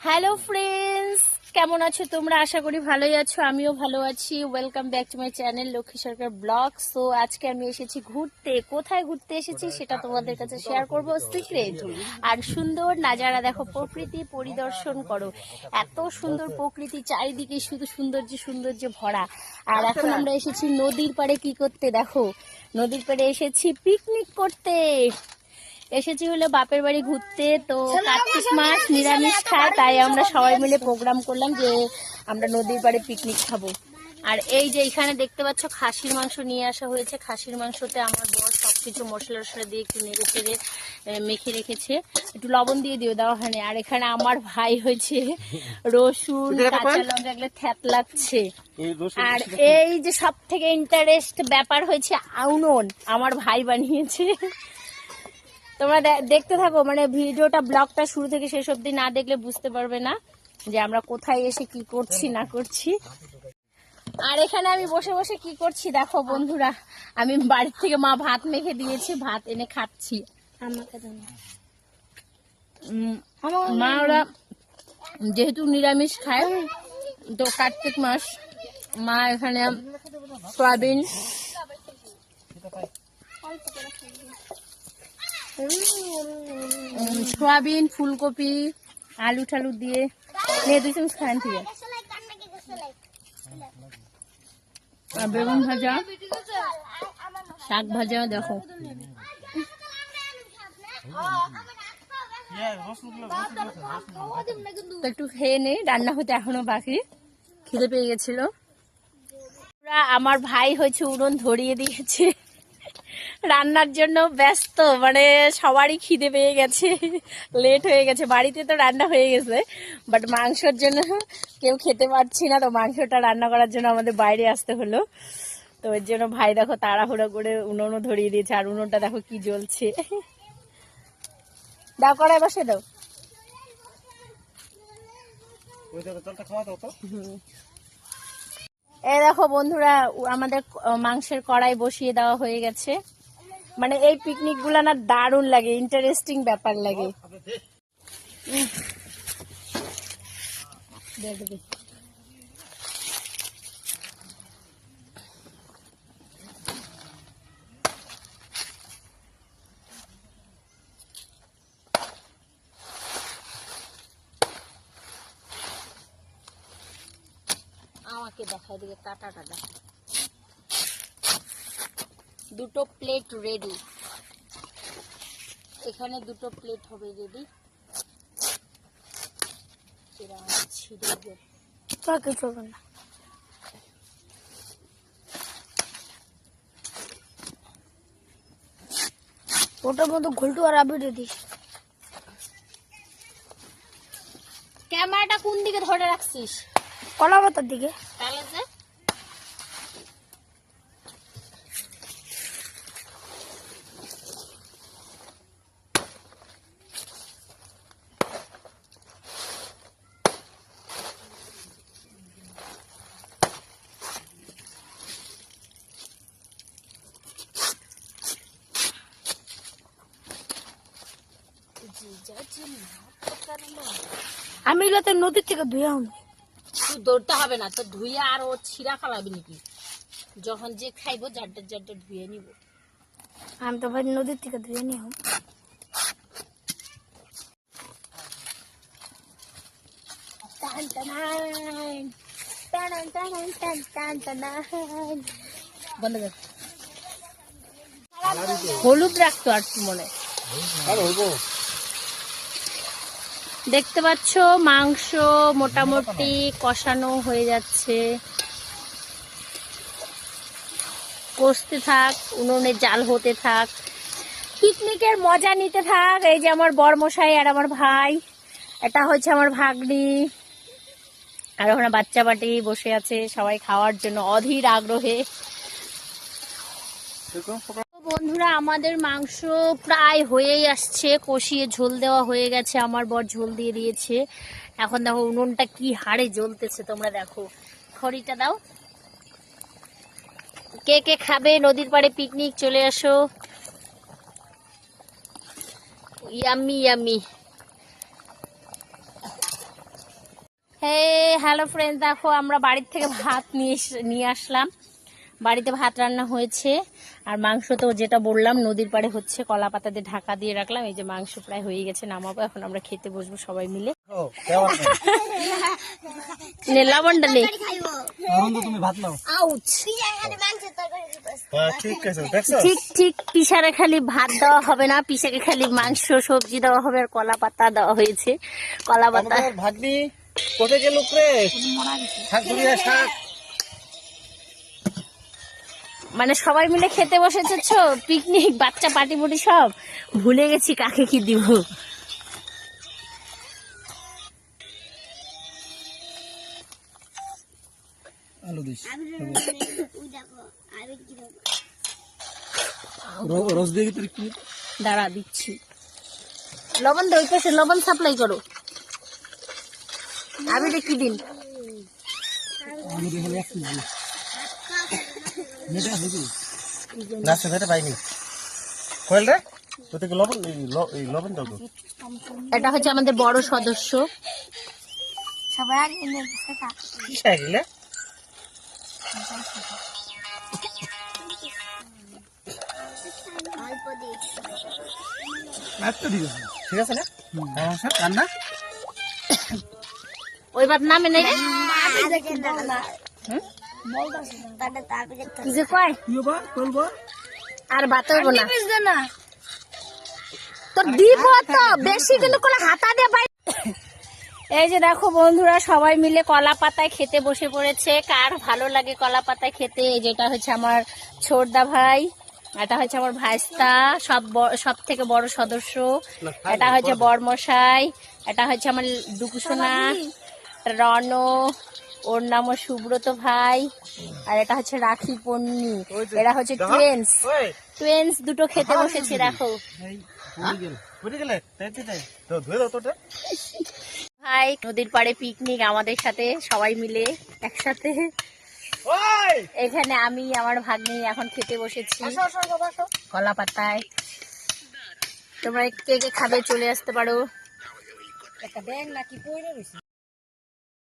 Hello friends কেমন আছো তোমরা? আশা করি ভালোই আছো। আমিও ভালো আছি। Welcome back to my channel Lakshmi Sarkar blog. So আজকে আমি এসেছি ঘুরতে। কোথায় ঘুরতে এসেছি সেটা তোমাদের কাছে শেয়ার করব সিক্রেট আর সুন্দর নাজারা দেখো প্রকৃতি পরিদর্শন করো। এত সুন্দর প্রকৃতি চারিদিকে শুধু সৌন্দর্য সৌন্দর্য ভরা। আর এখন আমরা এসেছি নদীর পাড়ে কি করতে দেখো? নদীর পাড়ে এসেছি পিকনিক করতে। এসেছি হলো বাপের বাড়ি ঘুরতে তো কার্তিক মাস নিরামিষ খায় তাই আমরা সবাই মিলে প্রোগ্রাম করলাম যে আমরা নদীর পাড়ে পিকনিক খাব। আর এই যে এখানে দেখতে পাচ্ছ খাসির মাংস নিয়ে আসা হয়েছে। খাসির মাংসতে আমার বর সবকিছু মশলা টশলা দিয়ে একটু নেড়ে চেড়ে মেখে রেখেছে। একটু লবণ দিয়ে দিও দেওয়া হয়নি। আর এখানে আমার ভাই হয়েছে রসুন কাঁচা লঙ্কা এগুলো থ্যাত লাগছে। আর এই যে সব থেকে ইন্টারেস্ট ব্যাপার হয়েছে আউনন আমার ভাই বানিয়েছে। তোমরা দেখতে থাকো মানে ভিডিওটা ব্লগটা শুরু থেকে শেষ অবধি না দেখলে বুঝতে পারবে না যে আমরা কোথায় এসে কি করছি না করছি। আর এখানে আমি বসে বসে কি করছি দেখো বন্ধুরা আমি বাড়ির থেকে মা ভাত মেখে দিয়েছি ভাত এনে খাচ্ছি। মা ওরা যেহেতু নিরামিষ খায় তো কার্তিক মাস মা এখানে সয়াবিন। সয়াবিন, ফুলকপি, আলু ঠালু দিয়ে নিয়ে দুই খান থেকে বেগুন ভাজা, শাক ভাজা, দেখো। একটু খেয়ে নেই রান্না হতে এখনও বাকি। খিদে পেয়ে গেছিল। আমার ভাই হয়েছে উনুন ধরিয়ে দিয়েছে। রান্নার জন্য ব্যস্ত মানে সবারই খিদে পেয়ে গেছে লেট হয়ে গেছে। বাড়িতে তো রান্না হয়ে গেছে বাট মাংসর জন্য কেউ খেতে পারছি না তো মাংসটা রান্না করার জন্য আমাদের বাইরে আসতে হলো। তো এর জন্য ভাই দেখো তাড়াহুড়ো করে উনুনও ধরিয়ে দিয়েছে আর উনুনটা দেখো কি জ্বলছে। দাও কড়াই বসে দাও। এই দেখো বন্ধুরা আমাদের মাংসের কড়াই বসিয়ে দেওয়া হয়ে গেছে। মানে এই পিকনিকগুলা না দারুণ লাগে ইন্টারেস্টিং ব্যাপার লাগে উম। দে, দে, দে। আমাকে দেখাই দিকে কাটাটা দেখা দুটো প্লেট রেডি এখানে দুটো প্লেট হবে রেডি ছিঁড়ে না। ওটার মধ্যে ঘুলটু আর আবি দিস। ক্যামেরাটা কোন দিকে ধরে রাখছিস? কলা পাতার দিকে। তাহলে যে আমি এগুলো তো নদীর থেকে ধুয়ে আনি তুই দৌড়তে হবে না তো ধুয়ে আর ও ছিঁড়া খালাবি নাকি? যখন যে খাইবো জাড্ডা জাড্ডা ধুয়ে নিব। আমি তো ভাই নদীর থেকে ধুয়ে কর। হলুদ রাখতো আর কি মনে হয়। দেখতে পাচ্ছ মাংস মোটামুটি কষানো হয়ে যাচ্ছে। কষতে থাক, উনুনে জাল হতে থাক, পিকনিকের মজা নিতে থাক। এই যে আমার বরমশাই আর আমার ভাই, এটা হচ্ছে আমার ভাগ্নি। আর ওখানে বাচ্চা বাটি বসে আছে সবাই খাওয়ার জন্য অধীর আগ্রহে। বন্ধুরা, আমাদের মাংস প্রায় হয়েই আসছে। কষিয়ে ঝোল দেওয়া হয়ে গেছে। আমার বর ঝোল দিয়ে দিয়েছে। এখন দেখো উনুনটা কি হাড়ে জ্বলতেছে, তোমরা দেখো। খড়িটা দাও। কে কে খাবে? নদীর পাড়ে পিকনিক চলে আসো yummy yummy. Hey hello friend দেখো আমরা বাড়ির থেকে ভাত নিয়ে নিয়ে আসলাম। বাড়িতে ভাত রান্না হয়েছে আর মাংস তো যেটা বললাম নদীর পাড়ে হচ্ছে কলা পাতা দিয়ে ঢাকা দিয়ে রাখলাম এই যে মাংস প্রায় হয়ে গেছে নামাবো এখন আমরা খেতে বসবো সবাই মিলে। নে লবণটা নে। আনন্দ তুমি ভাত নাও। আউচ হ্যাঁ, ঠিক ঠিক ঠিক পিসারে খালি ভাত দেওয়া হবে না পিসাকে খালি মাংস সবজি দেওয়া হবে আর কলা পাতা দেওয়া হয়েছে। কলা পাতা ভাগ্নি কোথায় গেল রে? শাক। মানে সবাই মিলে খেতে বসেছে পিকনিক বাচ্চা পার্টি পুটি সব? ভুলে গেছি কাকে কি দিব। আলু দিস। রস দিয়ে তোর একটু দাঁড়া দিচ্ছি। লবণ দে ওই পাশে লবণ সাপ্লাই করো। আমি কি দিন। হলে এক না সে ভেটে পাইনি কইল রে তোতে কি লবণ এই এই লবণ দাও এটা হচ্ছে আমাদের বড় সদস্য। সবাই আগে ঠিক আছে না? হ্যাঁ রান্না? ওই বাদ নামে নেই রে কি কয়? কি বা বলব? আর বাত না। না। তোর দিব তো বেশি কিন্তু কোনো হাতা দিয়ে পাই এই যে দেখো বন্ধুরা সবাই মিলে কলা পাতায় খেতে বসে পড়েছে। কার ভালো লাগে কলা পাতায় খেতে? এই যেটা হচ্ছে আমার ছোটদা ভাই এটা হচ্ছে আমার ভাইস্তা সব সব থেকে বড় সদস্য। এটা হচ্ছে বড়মশাই এটা হচ্ছে আমার দুকুসোনা রণ ওর নামও সুব্রত ভাই। আর এটা হচ্ছে রাখি পন্নি। এরা হচ্ছে টুয়েন্স টুয়েন্স দুটো খেতে বসেছে তোটা ভাই নদীর পাড়ে পিকনিক আমাদের সাথে সবাই মিলে একসাথে। এখানে আমি আমার ভাগ্নি এখন খেতে বসেছি। কলা পাতায়। তোমরা কে কে খাবে চলে আসতে পারো।